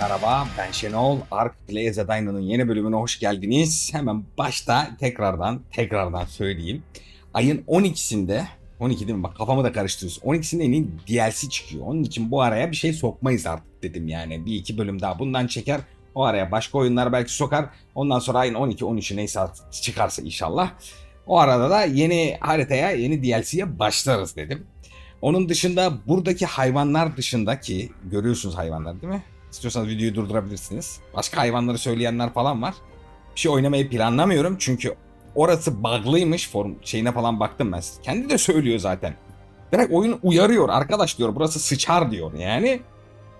merhaba. Ben Şenol. Ark Blaze Dyno'nun yeni bölümüne hoş geldiniz. Hemen başta tekrardan tekrardan söyleyeyim. Ayın 12'sinde 12 değil mi? Bak kafamı da karıştırıyorsun. 12'sinde yeni DLC çıkıyor. Onun için bu araya bir şey sokmayız artık dedim yani. Bir iki bölüm daha bundan çeker. O araya başka oyunlar belki sokar. Ondan sonra ayın 12-13'ü neyse çıkarsa inşallah. O arada da yeni haritaya, yeni DLC'ye başlarız dedim. Onun dışında buradaki hayvanlar dışındaki görüyorsunuz hayvanlar değil mi? İstiyorsanız videoyu durdurabilirsiniz. Başka hayvanları söyleyenler falan var. Bir şey oynamayı planlamıyorum çünkü orası bug'lıymış form şeyine falan baktım ben. Kendi de söylüyor zaten. Direkt oyun uyarıyor arkadaş diyor burası sıçar diyor yani.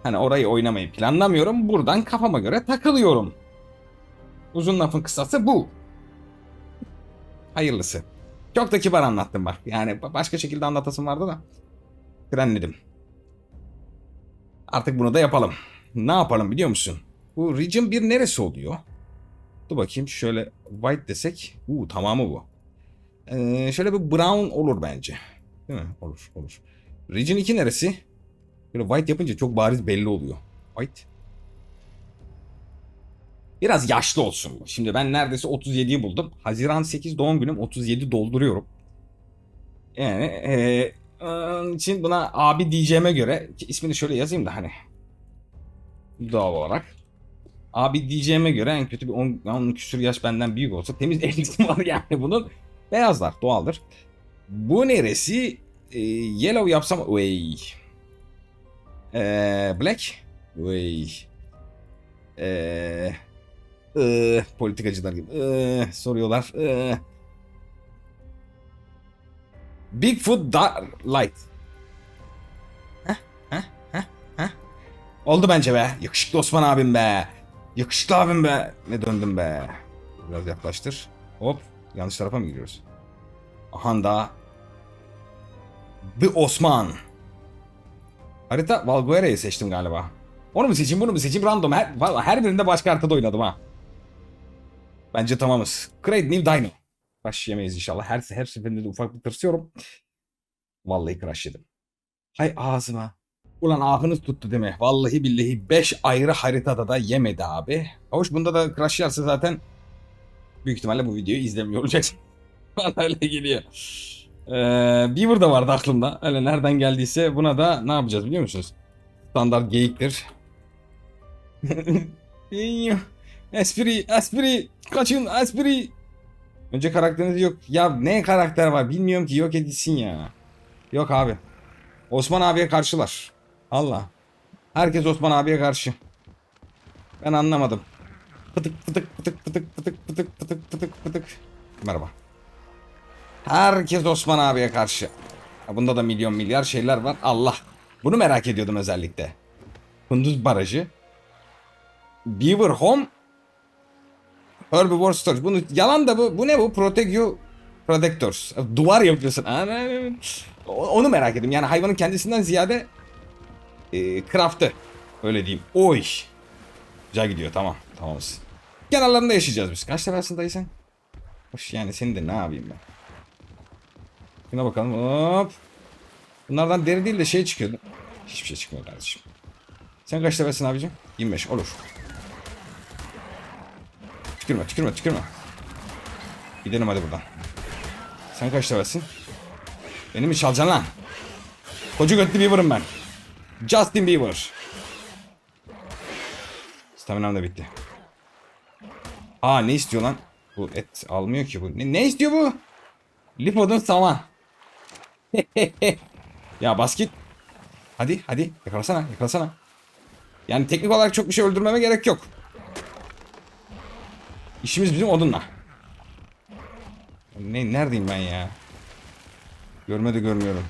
Hani orayı oynamayı planlamıyorum. Buradan kafama göre takılıyorum. Uzun lafın kısası bu. Hayırlısı. Çok da kibar anlattım bak. Yani başka şekilde anlatasım vardı da. Frenledim. Artık bunu da yapalım. Ne yapalım biliyor musun? Bu region 1 neresi oluyor? Dur bakayım şöyle white desek. Uuu tamamı bu. Ee, şöyle bir brown olur bence. Değil mi? Olur olur. Region 2 neresi? Böyle white yapınca çok bariz belli oluyor. White. Biraz yaşlı olsun bu. Şimdi ben neredeyse 37'yi buldum. Haziran 8 doğum günüm 37 dolduruyorum. Yani onun için buna abi diyeceğime göre ismini şöyle yazayım da hani doğal olarak. Abi diyeceğime göre en kötü bir 10, 10 küsur yaş benden büyük olsa temiz elbise var yani bunun. Beyazlar doğaldır. Bu neresi? Ee, yellow yapsam way. Ee, black way. Ee, ıı, politikacılar gibi. Iı, soruyorlar. Iı. Bigfoot Dark Light. Oldu bence be. Yakışıklı Osman abim be. Yakışıklı abim be. Ne döndüm be. Biraz yaklaştır. Hop. Yanlış tarafa mı gidiyoruz? Aha da. The Osman. Harita Valguera'yı seçtim galiba. Onu mu seçeyim bunu mu seçeyim random. Her, vallahi her birinde başka haritada oynadım ha. Bence tamamız. Create New Dino. Crash yemeyiz inşallah. Her, her seferinde de ufak bir tırsıyorum. Vallahi crash yedim. Hay ağzıma. Ulan ahınız tuttu değil mi? Vallahi billahi 5 ayrı haritada da yemedi abi. Hoş bunda da crash yerse zaten büyük ihtimalle bu videoyu izlemiyor olacaksın. Bana öyle geliyor. Ee, Beaver da vardı aklımda. Öyle nereden geldiyse buna da ne yapacağız biliyor musunuz? Standart geyiktir. espri, espri, kaçın, espri. Önce karakteriniz yok. Ya ne karakter var bilmiyorum ki yok edilsin ya. Yok abi. Osman abiye karşılar. Allah. Herkes Osman abiye karşı. Ben anlamadım. Pıtık pıtık pıtık pıtık pıtık pıtık pıtık pıtık pıtık. Merhaba. Herkes Osman abiye karşı. Bunda da milyon milyar şeyler var. Allah. Bunu merak ediyordum özellikle. Kunduz Barajı. Beaver Home Herbivore Storage. Bunu yalan da bu. Bu ne bu? Protect you Protectors. Duvar yapıyorsun. Onu merak ettim. Yani hayvanın kendisinden ziyade e, craft'ı. Öyle diyeyim. Oy. Güzel gidiyor. Tamam. Tamamız. Kenarlarında yaşayacağız biz. Kaç seversin dayı sen? Hoş yani seni de ne yapayım ben. Şuna bakalım. Hop. Bunlardan deri değil de şey çıkıyordu. Hiçbir şey çıkmıyor kardeşim. Sen kaç seversin abicim? 25 olur. Tükürme tükürme tükürme. Gidelim hadi buradan. Sen kaç seversin? Beni mi çalacaksın lan? Koca götlü Bieber'ım ben. Justin Bieber. Staminam da bitti. Aa ne istiyor lan? Bu et almıyor ki bu. Ne, ne istiyor bu? Lipodun saman. ya basket. Hadi hadi yakalasana yakalasana. Yani teknik olarak çok bir şey öldürmeme gerek yok. İşimiz bizim odunla. Ne neredeyim ben ya? Görme de görmüyorum.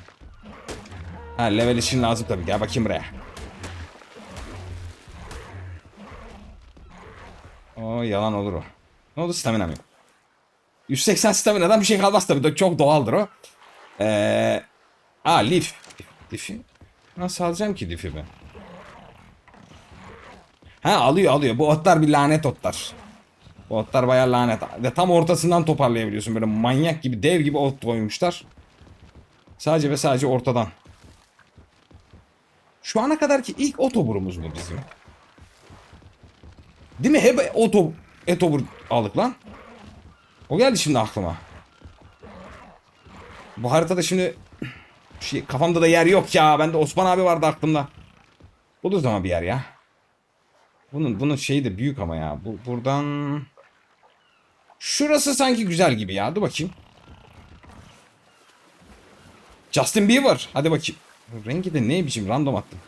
Ha level için lazım tabii. Gel bakayım buraya. O yalan olur o. Ne oldu stamina yok. 180 staminadan bir şey kalmaz tabii. Çok doğaldır o. Ee, aa lif. Lifi? Nasıl alacağım ki lifi ben? Ha alıyor alıyor. Bu otlar bir lanet otlar. Bu otlar bayağı lanet. Ve tam ortasından toparlayabiliyorsun. Böyle manyak gibi dev gibi ot koymuşlar. Sadece ve sadece ortadan. Şu ana kadarki ilk otoburumuz mu bizim? Değil mi? Hep oto, etobur aldık lan. O geldi şimdi aklıma. Bu haritada şimdi şey, kafamda da yer yok ya. Bende Osman abi vardı aklımda. Buluruz ama bir yer ya. Bunun bunun şeyi de büyük ama ya. Bu buradan Şurası sanki güzel gibi ya. Dur bakayım. Justin Bieber. Hadi bakayım. Rengi de ne biçim random attım.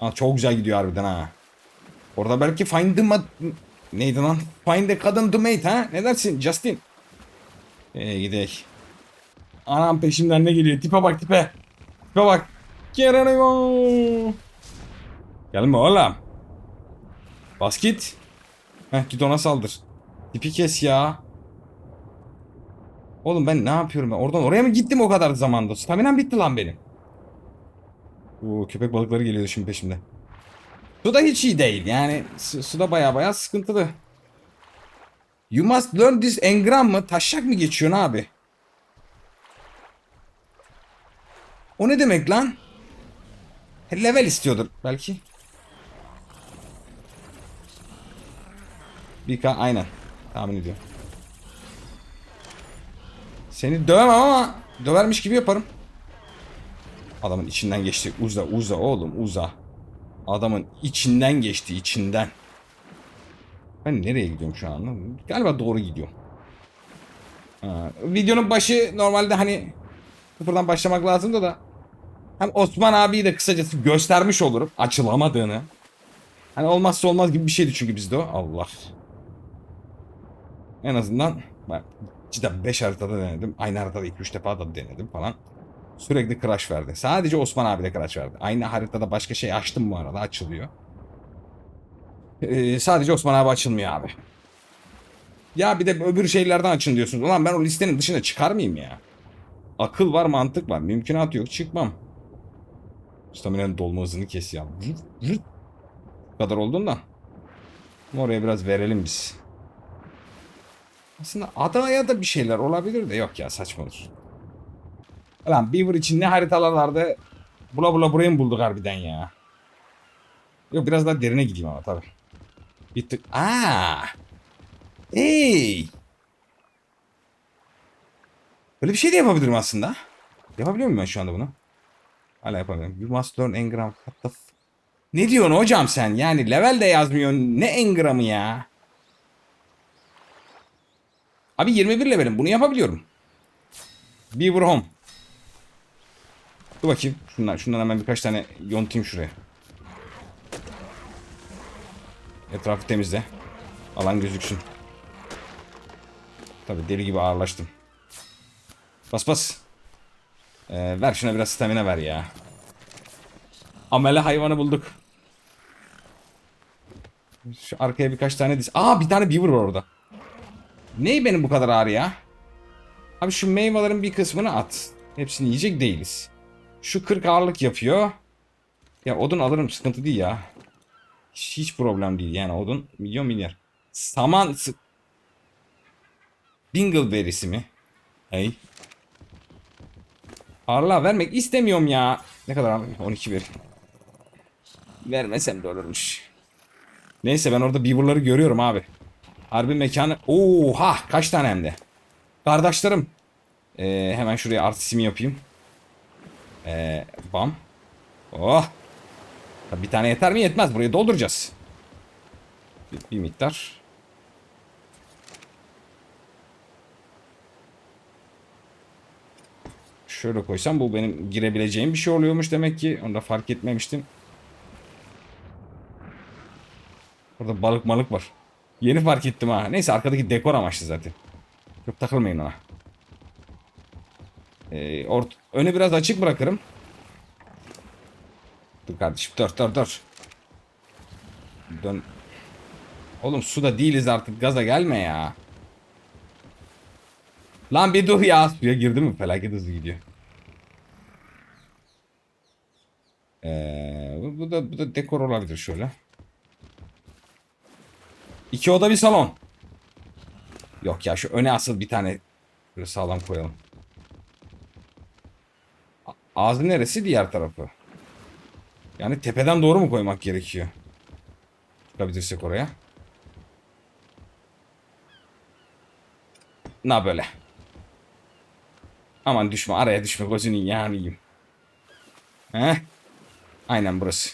Aa, çok güzel gidiyor harbiden ha. Orada belki find the neydi lan? Find the kadın to mate ha? Ne dersin Justin? Ee gidelim. Anam peşimden ne geliyor? Tipe bak tipe. Tipe bak. Geronimo. Gelme oğlum. Bas git. Heh git ona saldır. Tipi kes ya. Oğlum ben ne yapıyorum ben? Oradan oraya mı gittim o kadar zamanda? Staminam bitti lan benim. Oo, köpek balıkları geliyor şimdi peşimde. Su da hiç iyi değil. Yani su, su da baya baya sıkıntılı. You must learn this engram mı? Taşak mı geçiyorsun abi? O ne demek lan? Level istiyordur belki. Bir K aynen. Tahmin ediyorum. Seni dövemem ama dövermiş gibi yaparım. Adamın içinden geçti. Uza uza oğlum uza. Adamın içinden geçti içinden. Ben nereye gidiyorum şu anda? Galiba doğru gidiyorum. Ha, videonun başı normalde hani sıfırdan başlamak lazımdı da hem Osman abiyi de kısacası göstermiş olurum açılamadığını. Hani olmazsa olmaz gibi bir şeydi çünkü bizde o. Allah. En azından ben cidden 5 haritada denedim. Aynı haritada 2-3 defa da denedim falan. Sürekli crash verdi. Sadece Osman abi de crash verdi. Aynı haritada başka şey açtım bu arada açılıyor. Ee, sadece Osman abi açılmıyor abi. Ya bir de öbür şeylerden açın diyorsunuz. Ulan ben o listenin dışına çıkar mıyım ya? Akıl var mantık var. Mümkünat yok çıkmam. Stamina'nın dolma hızını kes ya. Bu kadar olduğundan. Oraya biraz verelim biz. Aslında adaya da bir şeyler olabilir de yok ya saçma olur. Lan Beaver için ne haritalar vardı. Bula bula burayı mı bulduk harbiden ya? Yok biraz daha derine gideyim ama tabii. Bir tık. Aa! Hey! Böyle bir şey de yapabilirim aslında. Yapabiliyor muyum ben şu anda bunu? Hala yapamıyorum. You must learn engram. What the f- Ne diyorsun hocam sen? Yani level de yazmıyorsun. Ne engramı ya? Abi 21 levelim. Bunu yapabiliyorum. Beaver Home. Dur bakayım. Şundan, şundan hemen birkaç tane yontayım şuraya. Etrafı temizle. Alan gözüksün. Tabi deli gibi ağırlaştım. Bas bas. Ee, ver şuna biraz stamina ver ya. Amele hayvanı bulduk. Şu arkaya birkaç tane diz. Aa bir tane beaver var orada. Ney benim bu kadar ağrı ya? Abi şu meyvelerin bir kısmını at. Hepsini yiyecek değiliz. Şu 40 ağırlık yapıyor. Ya odun alırım sıkıntı değil ya. Hiç, hiç problem değil yani odun milyon milyar. Saman Dingleberry'si mi? Hey. Ağırlığa vermek istemiyorum ya. Ne kadar ağırlık? 12 ver. Vermesem de olurmuş. Neyse ben orada beaver'ları görüyorum abi. Harbi mekanı. Oha kaç tane hem de. Kardeşlerim. Ee, hemen şuraya artistimi yapayım. Ee, bam. Oh. Bir tane yeter mi? Yetmez. Burayı dolduracağız. Bir, bir miktar. Şöyle koysam bu benim girebileceğim bir şey oluyormuş demek ki. Onu da fark etmemiştim. Orada balık malık var. Yeni fark ettim ha. Neyse arkadaki dekor amaçlı zaten. Çok takılmayın ona. Ee, ort önü biraz açık bırakırım. Dur kardeşim dur dur dur. Dön. Oğlum suda değiliz artık gaza gelme ya. Lan bir dur ya. Suya girdi mi felaket hızlı gidiyor. Ee, bu, da bu da dekor olabilir şöyle. İki oda bir salon. Yok ya şu öne asıl bir tane sağlam koyalım. Ağzı neresi? Diğer tarafı. Yani tepeden doğru mu koymak gerekiyor? Çıkabilirsek oraya. Na böyle. Aman düşme araya düşme gözünün yanıyım. Heh. Aynen burası.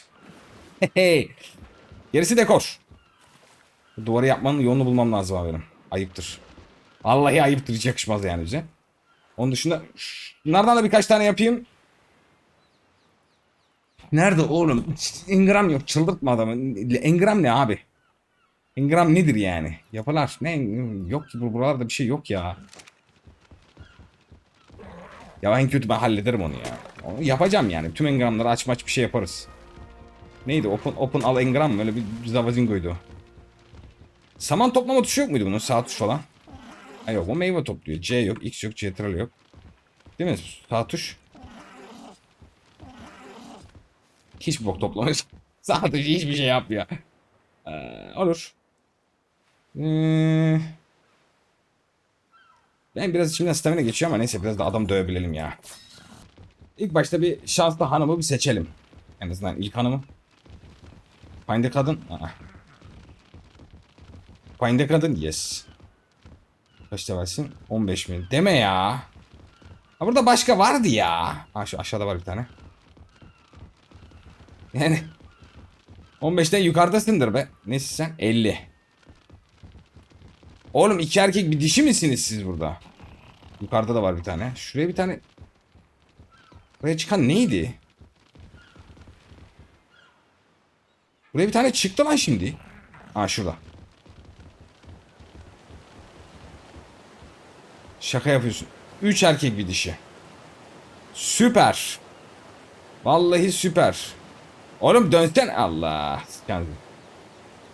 Hey. Gerisi dekor. Duvarı yapmanın yolunu bulmam lazım haberim. Ayıptır. Vallahi ayıptır hiç yakışmaz yani bize. Onun dışında şş, bunlardan da birkaç tane yapayım. Nerede oğlum? Engram yok çıldırtma adamı. Engram ne abi? Engram nedir yani? Yapılar ne? Yok ki bu- buralarda bir şey yok ya. Ya en kötü ben hallederim onu ya. Onu yapacağım yani. Tüm engramları aç bir şey yaparız. Neydi? Open open al engram mı? Öyle bir zavazingoydu. Saman toplama tuşu yok muydu bunun? Sağ tuş falan. Ha yok o meyve topluyor. C yok, X yok, Ctrl yok. Değil mi? Sağ tuş. Hiç bok toplamış. Tuş hiçbir şey yapmıyor. Ee, olur. Ee, ben biraz içimden stamina geçiyor ama neyse biraz da adam dövebilelim ya. İlk başta bir şanslı hanımı bir seçelim. En azından ilk hanımı. Find a kadın. Aa. Find a kadın. Yes. Kaç versin? 15 bin. Deme ya. Ha burada başka vardı ya. Ha şu aşağıda var bir tane. Yani 15'ten yukarıdasındır be. Neyse sen? 50. Oğlum iki erkek bir dişi misiniz siz burada? Yukarıda da var bir tane. Şuraya bir tane. Buraya çıkan neydi? Buraya bir tane çıktı lan şimdi. Ha şurada. Şaka yapıyorsun. Üç erkek bir dişi. Süper. Vallahi süper. Oğlum dönsen Allah. Sıkıntı.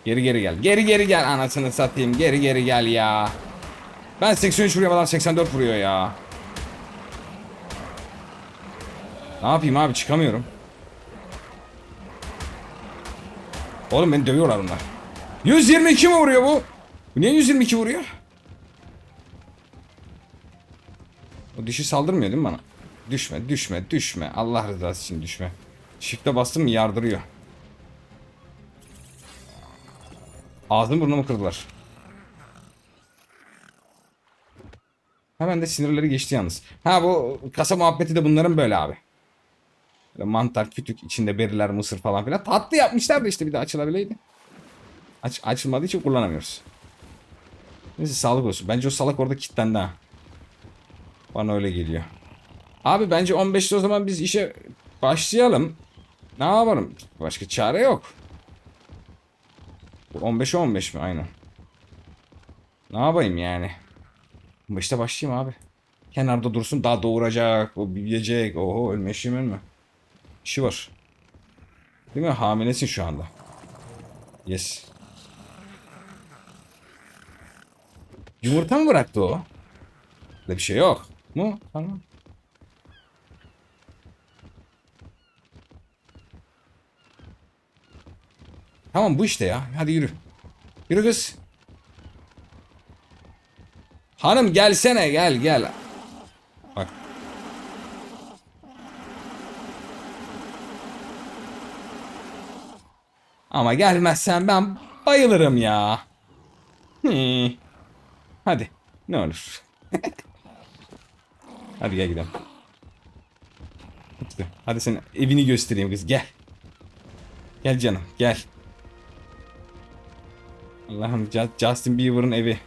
Geri geri gel. Geri geri gel anasını satayım. Geri geri gel ya. Ben 83 vuruyorum adam 84 vuruyor ya. Ne yapayım abi çıkamıyorum. Oğlum beni dövüyorlar bunlar. 122 mi vuruyor bu? Bu niye 122 vuruyor? O dişi saldırmıyor değil mi bana? Düşme, düşme, düşme. Allah rızası için düşme. Shift'e bastım mı yardırıyor. Ağzını burnumu kırdılar. Hemen de sinirleri geçti yalnız. Ha bu kasa muhabbeti de bunların böyle abi. Böyle mantar, kütük, içinde beriler, mısır falan filan. Tatlı yapmışlar da işte bir de açılabileydi. Aç, açılmadığı için kullanamıyoruz. Neyse sağlık olsun. Bence o salak orada kilitlendi ha. Bana öyle geliyor. Abi bence 15'te o zaman biz işe başlayalım. Ne yapalım? Başka çare yok. 15'e 15 mi? Aynen. Ne yapayım yani? 15'te başlayayım abi. Kenarda dursun daha doğuracak. O büyüyecek. Oho ölme işi mi. İşi var. Değil mi? Hamilesin şu anda. Yes. Yumurta mı bıraktı o? Öyle bir şey yok. Mu? Tamam. Tamam bu işte ya. Hadi yürü. Yürü kız. Hanım gelsene gel gel. Bak. Ama gelmezsen ben bayılırım ya. Hadi. Ne olur. Hadi gel gidelim. Hadi, senin evini göstereyim kız gel. Gel canım gel. Allah'ım Ju- Justin Bieber'ın evi.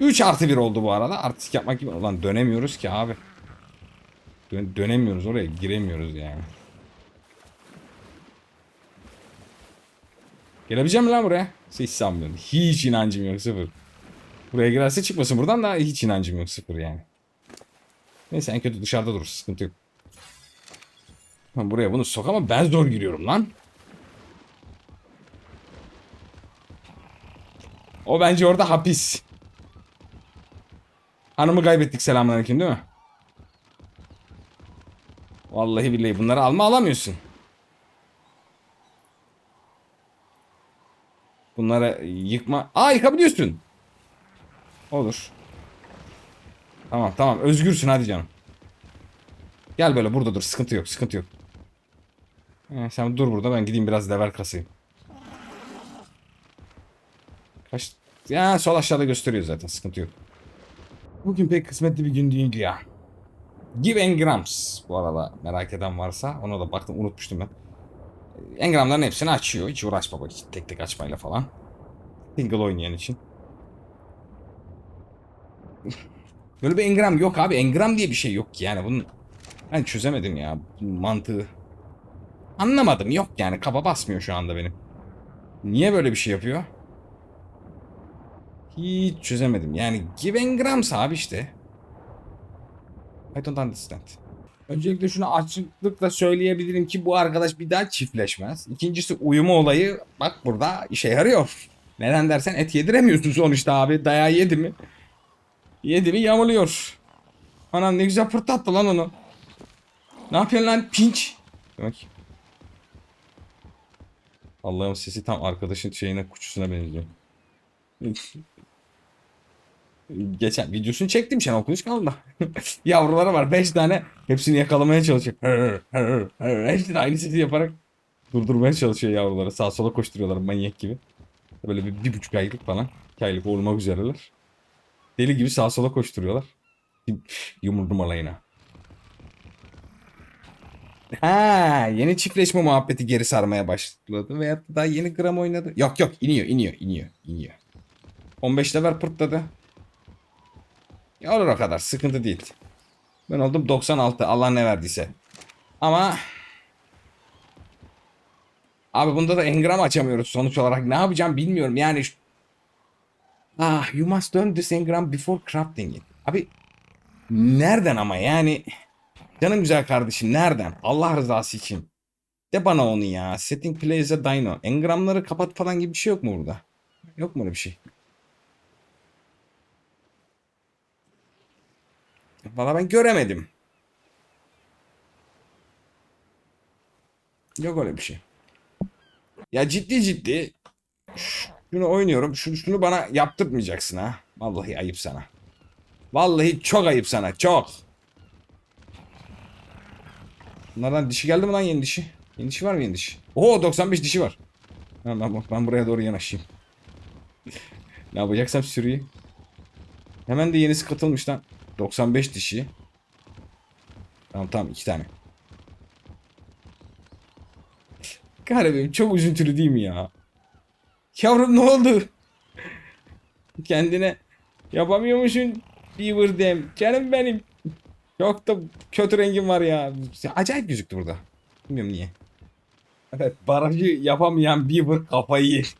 3 artı 1 oldu bu arada. Artistik yapmak gibi. Ulan dönemiyoruz ki abi. Dön- dönemiyoruz oraya giremiyoruz yani. Gelebilecek mi lan buraya? Hiç sanmıyorum. Hiç inancım yok sıfır. Buraya girerse çıkmasın buradan da hiç inancım yok sıfır yani. Neyse en kötü dışarıda durur sıkıntı yok. Buraya bunu sok ama ben zor giriyorum lan. O bence orada hapis. Hanımı kaybettik selamünaleyküm değil mi? Vallahi billahi bunları alma alamıyorsun. Bunları yıkma. Aa yıkabiliyorsun. Olur. Tamam tamam özgürsün hadi canım. Gel böyle burada dur sıkıntı yok sıkıntı yok. Ee, sen dur burada ben gideyim biraz level kasayım. Kaç? Ya sol aşağıda gösteriyor zaten sıkıntı yok. Bugün pek kısmetli bir gün değildi ya. Give engrams bu arada merak eden varsa ona da baktım unutmuştum ben. Engramların hepsini açıyor. Hiç uğraşma bak tek tek açmayla falan. Single oynayan için. Böyle bir engram yok abi. Engram diye bir şey yok ki yani bunun. Ben çözemedim ya mantığı. Anlamadım yok yani kafa basmıyor şu anda benim. Niye böyle bir şey yapıyor? Hiç çözemedim. Yani give engrams abi işte. I don't understand. Öncelikle şunu açıklıkla söyleyebilirim ki bu arkadaş bir daha çiftleşmez. İkincisi uyumu olayı bak burada işe yarıyor. Neden dersen et yediremiyorsun sonuçta abi. Dayağı yedi mi? Yedi mi yamuluyor. Anam ne güzel pırtlattı lan onu. Ne yapıyorsun lan pinç? Demek. Allah'ım sesi tam arkadaşın şeyine kuçusuna benziyor. Geçen videosunu çektim Şenol Kılıç kaldı. Yavruları var 5 tane. Hepsini yakalamaya çalışıyor. Hepsini aynı sesi yaparak durdurmaya çalışıyor yavruları. Sağa sola koşturuyorlar manyak gibi. Böyle bir, bir buçuk aylık falan. İki aylık olmak üzereler. Deli gibi sağa sola koşturuyorlar. Yumurdum alayına. Ha, yeni çiftleşme muhabbeti geri sarmaya başladı veya daha yeni gram oynadı. Yok yok iniyor iniyor iniyor iniyor. 15 level pırtladı. Ya olur o kadar sıkıntı değil. Ben oldum 96 Allah ne verdiyse. Ama Abi bunda da engram açamıyoruz sonuç olarak. Ne yapacağım bilmiyorum. Yani Ah, you must learn this engram before crafting it. Abi nereden ama yani canım güzel kardeşim nereden? Allah rızası için. De bana onu ya. Setting plays a dino. Engramları kapat falan gibi bir şey yok mu burada? Yok mu öyle bir şey? Valla ben göremedim. Yok öyle bir şey. Ya ciddi ciddi şunu oynuyorum. Şunu, şunu bana yaptırmayacaksın ha. Vallahi ayıp sana. Vallahi çok ayıp sana. Çok. Bunlardan dişi geldi mi lan yeni dişi? Yeni dişi var mı yeni dişi? Oo 95 dişi var. Ben, ben buraya doğru yanaşayım. ne yapacaksam sürüyü. Hemen de yenisi katılmış lan. 95 dişi. Tamam tamam iki tane. Garibim çok üzüntülü değil mi ya? Yavrum ne oldu? Kendine yapamıyormuşsun Beaver Dam. Canım benim. Çok da kötü rengim var ya. Acayip gözüktü burada. Bilmiyorum niye. Evet barajı yapamayan Beaver kafayı yer.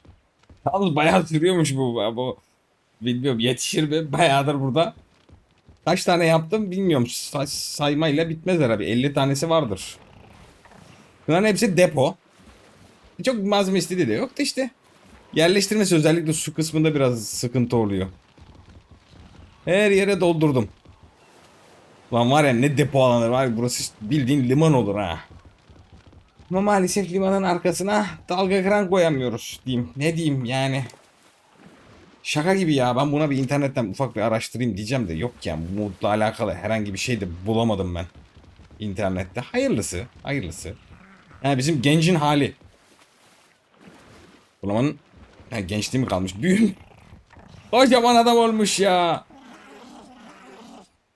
Yalnız bayağı sürüyormuş bu. bu. Bilmiyorum yetişir mi? Bayağıdır burada. Kaç tane yaptım bilmiyorum. Say- saymayla bitmez herhalde. 50 tanesi vardır. Bunların hepsi depo. Çok malzeme istediği de yok da işte. Yerleştirmesi özellikle su kısmında biraz sıkıntı oluyor. Her yere doldurdum. Lan var ya ne depo alanı var. Burası bildiğin liman olur ha. Ama maalesef limanın arkasına dalga kran koyamıyoruz diyeyim. Ne diyeyim yani. Şaka gibi ya ben buna bir internetten ufak bir araştırayım diyeceğim de yok yani bu modla alakalı herhangi bir şey de bulamadım ben. internette. Hayırlısı, hayırlısı. Yani bizim gencin hali. Bulamanın yani gençliği mi kalmış? Büyüm. Kocaman adam olmuş ya.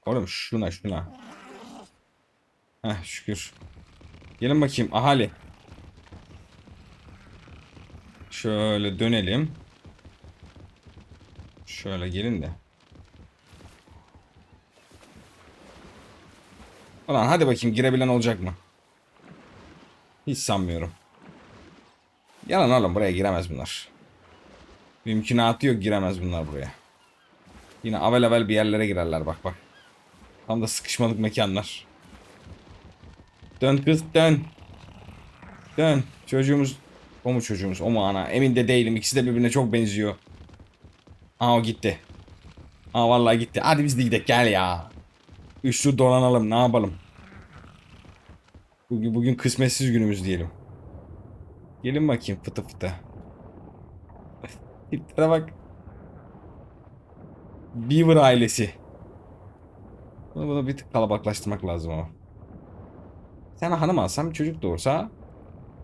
Oğlum şuna şuna. Heh şükür. Gelin bakayım ahali. Şöyle dönelim. Şöyle gelin de. Ulan hadi bakayım girebilen olacak mı? Hiç sanmıyorum. Yalan oğlum buraya giremez bunlar. Mümkünatı yok giremez bunlar buraya. Yine avel avel bir yerlere girerler bak bak. Tam da sıkışmalık mekanlar. Dön kız dön. Dön. Çocuğumuz o mu çocuğumuz o mu ana emin de değilim ikisi de birbirine çok benziyor. Aa o gitti. Aa vallahi gitti. Hadi biz de gidelim gel ya. Üçlü dolanalım ne yapalım. Bugün, bugün kısmetsiz günümüz diyelim. Gelin bakayım fıtı fıtı. Tiplere bak. Beaver ailesi. Bunu, bunu bir tık kalabalıklaştırmak lazım ama. Sen hanım alsam çocuk doğursa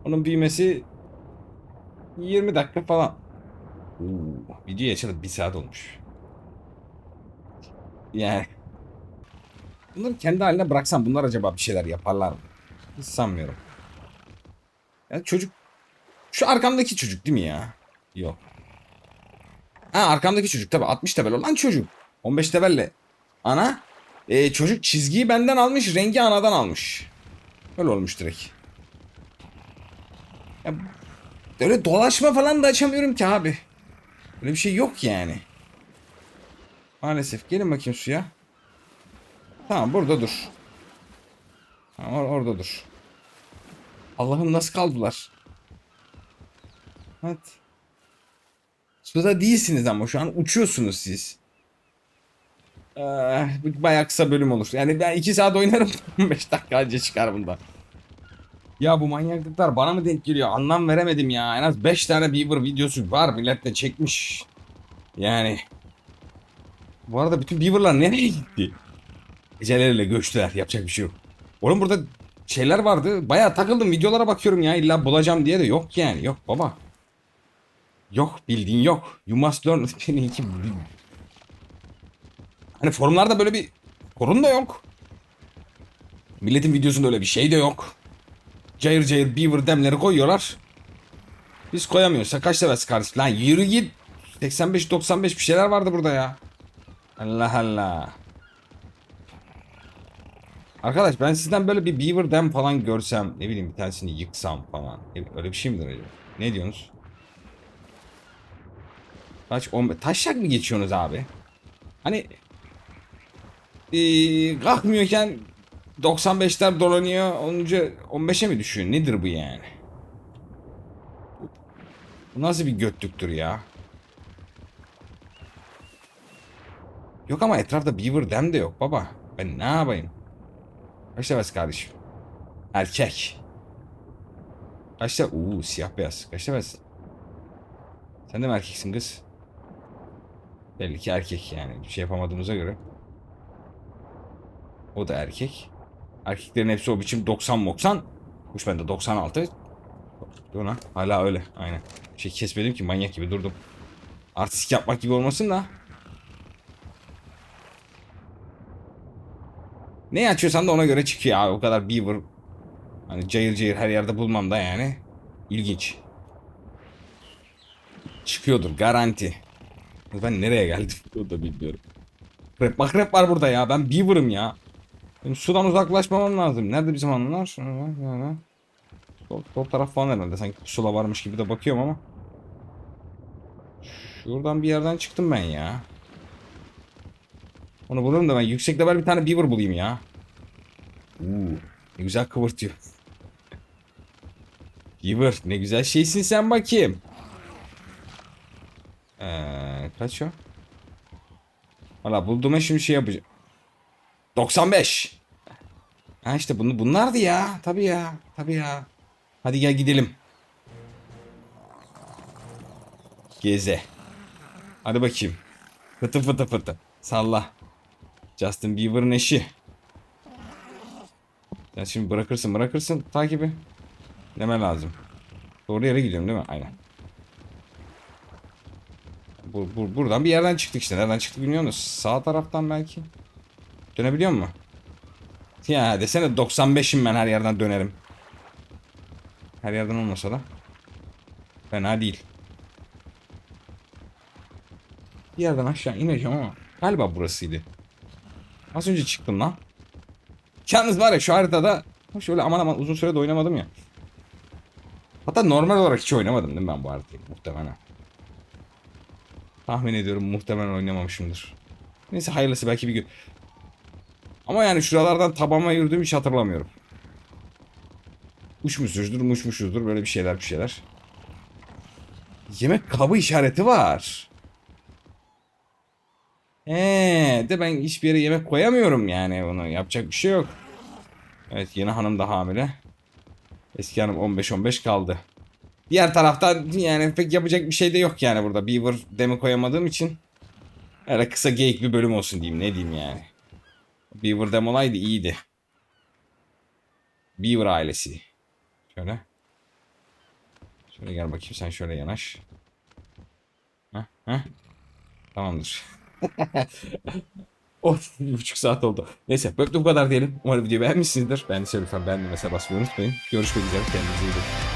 onun büyümesi 20 dakika falan. Oo, video açıldı bir saat olmuş. Yani. Bunları kendi haline bıraksam bunlar acaba bir şeyler yaparlar mı? Hiç sanmıyorum. Ya çocuk şu arkamdaki çocuk değil mi ya? Yok. Ha arkamdaki çocuk tabii 60 tebel olan çocuk. 15 tebelle. Ana. E, çocuk çizgiyi benden almış rengi anadan almış. Öyle olmuş direkt. Ya, böyle dolaşma falan da açamıyorum ki abi. Böyle bir şey yok yani. Maalesef. Gelin bakayım suya. Tamam burada dur. Tamam, or- orada dur. Allah'ım nasıl kaldılar? Evet. Suda değilsiniz ama şu an uçuyorsunuz siz. Ee, bayağı kısa bölüm olur. Yani ben 2 saat oynarım 15 dakika önce çıkar bunda. Ya bu manyaklıklar bana mı denk geliyor? Anlam veremedim ya. En az 5 tane Beaver videosu var. Millet de çekmiş. Yani. Bu arada bütün Beaver'lar nereye gitti? Geceleriyle göçtüler. Yapacak bir şey yok. Oğlum burada şeyler vardı. Bayağı takıldım. Videolara bakıyorum ya. İlla bulacağım diye de yok yani. Yok baba. Yok bildiğin yok. You must learn. Hani forumlarda böyle bir sorun da yok. Milletin videosunda öyle bir şey de yok. Cayır cayır beaver demleri koyuyorlar. Biz koyamıyoruz. Kaç severiz kardeşim? Lan yürü git. 85-95 bir şeyler vardı burada ya. Allah Allah. Arkadaş ben sizden böyle bir beaver dem falan görsem ne bileyim bir tanesini yıksam falan. Öyle bir şey midir acaba? Ne diyorsunuz? Kaç 15 taşak mı geçiyorsunuz abi? Hani ee, kalkmıyorken 95'ler dolanıyor. Onunca 15'e mi düşüyor? Nedir bu yani? Bu nasıl bir götlüktür ya? Yok ama etrafta Beaver Dam de yok baba. Ben ne yapayım? Kaç tane kardeşim? Erkek. Kaç tane? Uuu siyah beyaz. Kaç tane? Sen de mi erkeksin kız? Belli ki erkek yani. Bir şey yapamadığımıza göre. O da erkek. Erkeklerin hepsi o biçim 90-90. Kuş bende 96. Ona hala öyle. Aynen. Şey kesmedim ki manyak gibi durdum. Artistik yapmak gibi olmasın da. Ne açıyorsan da ona göre çıkıyor abi. O kadar beaver. Hani cayır cayır her yerde bulmam da yani. İlginç. Çıkıyordur garanti. Ben nereye geldim? O da bilmiyorum. Rap makrep var burada ya. Ben beaver'ım ya. Benim sudan uzaklaşmamam lazım. Nerede bizim hanımlar? Sol, sol taraf falan herhalde. Sanki pusula varmış gibi de bakıyorum ama. Şuradan bir yerden çıktım ben ya. Onu bulurum da ben yüksek bir tane beaver bulayım ya. Uuu. Ne güzel kıvırtıyor. beaver ne güzel şeysin sen bakayım. Ee, kaç o? Valla bulduğuma şimdi şey yapacağım. 95. Ha işte bunu bunlardı ya. Tabii ya. Tabii ya. Hadi gel gidelim. Geze. Hadi bakayım. Fıtı fıtı fıtı. Salla. Justin Bieber'ın eşi. Sen şimdi bırakırsın bırakırsın takibi. Deme lazım. Doğru yere gidiyorum değil mi? Aynen. Bu, bu, buradan bir yerden çıktık işte. Nereden çıktık bilmiyor musun? Sağ taraftan belki. Dönebiliyor mu? Ya desene 95'im ben her yerden dönerim. Her yerden olmasa da. Fena değil. Bir yerden aşağı ineceğim ama galiba burasıydı. Az önce çıktım lan. Yalnız var ya şu haritada şöyle aman aman uzun sürede oynamadım ya. Hatta normal olarak hiç oynamadım değil mi ben bu haritayı muhtemelen. Tahmin ediyorum muhtemelen oynamamışımdır. Neyse hayırlısı belki bir gün. Ama yani şuralardan tabama yürüdüğümü hiç hatırlamıyorum. Uçmuşuzdur, uçmuşuzdur böyle bir şeyler bir şeyler. Yemek kabı işareti var. Eee de ben hiçbir yere yemek koyamıyorum yani onu yapacak bir şey yok. Evet yeni hanım da hamile. Eski hanım 15-15 kaldı. Diğer taraftan yani pek yapacak bir şey de yok yani burada. Beaver demi koyamadığım için. Öyle kısa geyik bir bölüm olsun diyeyim ne diyeyim yani. Beaver dem olaydı iyiydi. Beaver ailesi. Şöyle. Şöyle gel bakayım sen şöyle yanaş. Heh, heh. Tamamdır. Oh bir buçuk saat oldu. Neyse böyle bu kadar diyelim. Umarım videoyu beğenmişsinizdir. Beğendiyse lütfen beğenme mesela basmayı unutmayın. Görüşmek üzere. Kendinize iyi bakın.